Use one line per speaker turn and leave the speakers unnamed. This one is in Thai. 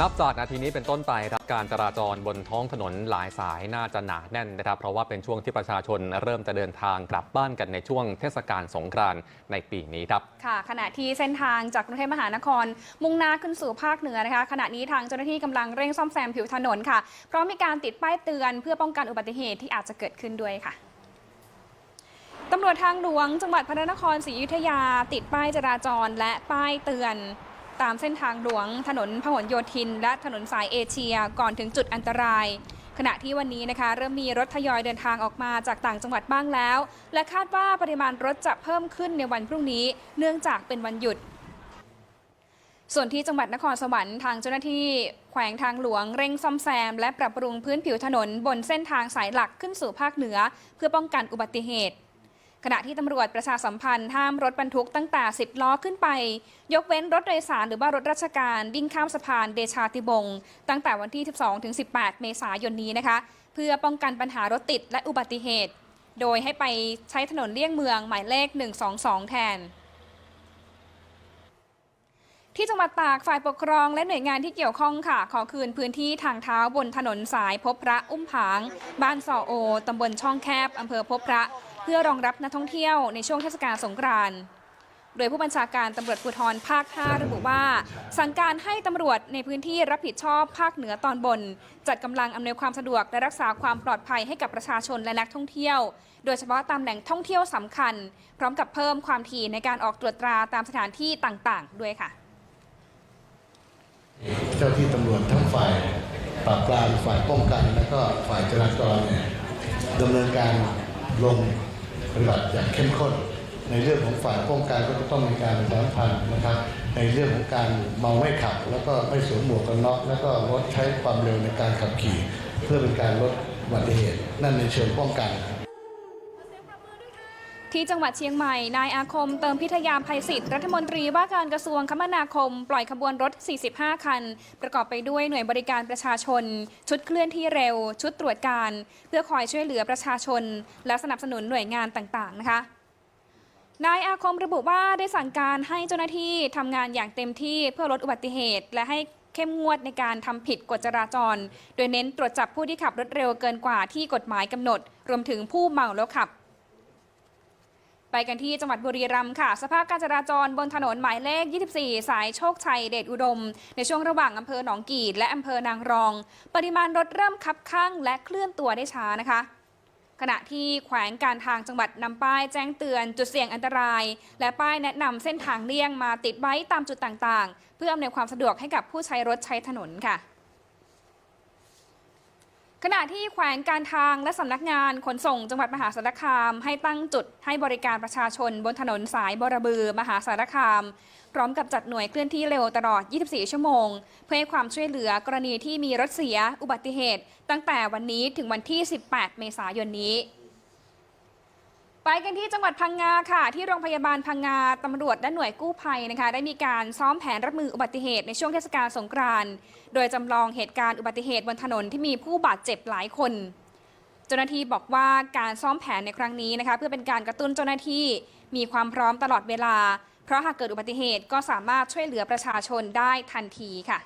นับจากนาทีนี้เป็นต้นไปครับการจราจรบนท้องถนนหลายสายน่าจะหนาแน่นนะครับ เพราะว่าเป็นช่วงที่ประชาชนเริ่มจะเดินทางกลับบ้านกันในช่วงเทศกาลสงกรานต์ในปีนี้ครับ
ค่ะ ขณะที่เส้นทางจากกรุงเทพมหานคร มุ่งหน้าขึ้นสู่ภาคเหนือนะคะ ขณะนี้ทางเจ้าหน้าที่กำลังเร่งซ่อมแซมผิวถนนค่ะเพราะมีการติดป้ายเตือนเพื่อป้องกันอุบัติเหตุที่อาจจะเกิดขึ้นด้วยค่ะตำรวจทางหลวงจังหวัดพระนครศรีอยุธยา ติดป้ายจราจรและป้ายเตือน ตามเส้นทางหลวง ถนนพหลโยธิน และถนนสายเอเชียก่อนถึงจุดอันตราย ขณะที่วันนี้นะคะเริ่มมีรถทยอยเดินทางออกมาจากต่างจังหวัดบ้างแล้ว และคาดว่าปริมาณรถจะเพิ่มขึ้นในวันพรุ่งนี้ เนื่องจากเป็นวันหยุดส่วนที่จังหวัดนครสวรรค์ทางเจ้าหน้าที่แขวงทางหลวงเร่งซ่อมแซม และปรับปรุงพื้นผิวถนนบนเส้นทางสายหลักขึ้นสู่ภาคเหนือ เพื่อป้องกันอุบัติเหตุ ขณะที่ตำรวจประชาสัมพันธ์ห้ามรถบรรทุกตั้งแต่ 10 ล้อขึ้นไป ยกเว้นรถโดยสารหรือว่ารถราชการวิ่งข้ามสะพานเดชาติบง ตั้งแต่วันที่ 12ถึง18 เมษายนนี้นะคะ เพื่อป้องกันปัญหารถติดและอุบัติเหตุ โดยให้ไปใช้ถนนเลี่ยงเมืองหมายเลข 122 แทน ที่จังหวัดตากฝ่ายปกครองและหน่วยงานที่เกี่ยวข้องค่ะ ขอคืนพื้นที่ทางเท้าบนถนนสายพบพระอุ้มผาง บ้านซอโอตำบลช่องแคบอำเภอพบพระ เพื่อรองรับนักท่องเที่ยวในช่วงเทศกาลสงกรานต์โดยผู้บัญชาการตำรวจภูธรภาค 5 ระบุว่า สั่งการให้ตำรวจในพื้นที่รับผิดชอบภาคเหนือตอนบน จัดกำลังอำนวยความสะดวกและรักษาความปลอดภัยให้กับประชาชนและนักท่องเที่ยว โดยเฉพาะตามแหล่งท่องเที่ยวสำคัญ พร้อมกับเพิ่มความถี่ในการออกตรวจตราตามสถานที่ต่าง ๆ ด้วยค่ะ
เจ้าที่ตำรวจทั้งฝ่ายปราบปรามฝ่ายป้องกัน และก็ฝ่ายจราจรเนี่ยดำเนินการลงปฏิบัติอย่างเข้มข้น ในเรื่องของฝ่ายป้องกันก็จะต้องมีการประชาสัมพันธ์นะครับ ในเรื่องของการเมาไม่ขับ แล้วก็ไม่สวมหมวกกันน็อกแล้วก็ลดใช้ความเร็วในการขับขี่ เพื่อเป็นการลดอุบัติเหตุ นั่นในเชิงป้องกัน
ที่จังหวัดเชียงใหม่ นายอาคมเติมพิทยามภัยศิษย์รัฐมนตรีว่าการกระทรวงคมนาคม ปล่อยขบวนรถ 45 คัน ประกอบไปด้วยหน่วยบริการประชาชน ชุดเคลื่อนที่เร็ว ชุดตรวจการ เพื่อคอยช่วยเหลือประชาชน และสนับสนุนหน่วยงานต่างๆ นะคะนายอาคมระบุว่าได้สั่งการให้เจ้าหน้าที่ทำงานอย่างเต็มที่เพื่อลดอุบัติเหตุ และให้เข้มงวดในการทำผิดกฎจราจร โดยเน้นตรวจจับผู้ที่ขับรถเร็วเกินกว่าที่กฎหมายกำหนด รวมถึงผู้เมาแล้วขับ ไปกันที่จังหวัดบุรีรัมย์ค่ะ สภาพการจราจรบนถนนหมายเลข 24 สายโชคชัยเดชอุดม ในช่วงระหว่างอำเภอหนองกีดและอำเภอนางรอง ปริมาณรถเริ่มคับข้างและเคลื่อนตัวได้ช้านะคะขณะที่แขวงการทางจังหวัดนำป้ายแจ้งเตือนจุดเสี่ยงอันตราย และป้ายแนะนำเส้นทางเลี่ยงมาติดไว้ตามจุดต่างๆ เพื่ออำนวยความสะดวกให้กับผู้ใช้รถใช้ถนนค่ะ ขณะที่แขวงการทางและสำนักงานขนส่งจังหวัดมหาสารคาม ให้ตั้งจุดให้บริการประชาชนบนถนนสายบรบือ มหาสารคาม พร้อมกับจัดหน่วยเคลื่อนที่เร็วตลอด 24 ชั่วโมง เพื่อให้ความช่วยเหลือกรณีที่มีรถเสียอุบัติเหตุ ตั้งแต่วันนี้ถึงวันที่ 18 เมษายนนี้ ไปกันที่จังหวัดพังงาค่ะ ที่โรงพยาบาลพังงาตำรวจและหน่วยกู้ภัยนะคะ ได้มีการซ้อมแผนรับมืออุบัติเหตุในช่วงเทศกาลสงกรานต์โดยจำลองเหตุการณ์อุบัติเหตุบนถนนที่มีผู้บาดเจ็บหลายคน เจ้าหน้าที่บอกว่าการซ้อมแผนในครั้งนี้นะคะ เพื่อเป็นการกระตุ้นเจ้าหน้าที่มีความพร้อมตลอดเวลา เพราะหากเกิดอุบัติเหตุก็สามารถช่วยเหลือประชาชนได้ทันทีค่ะ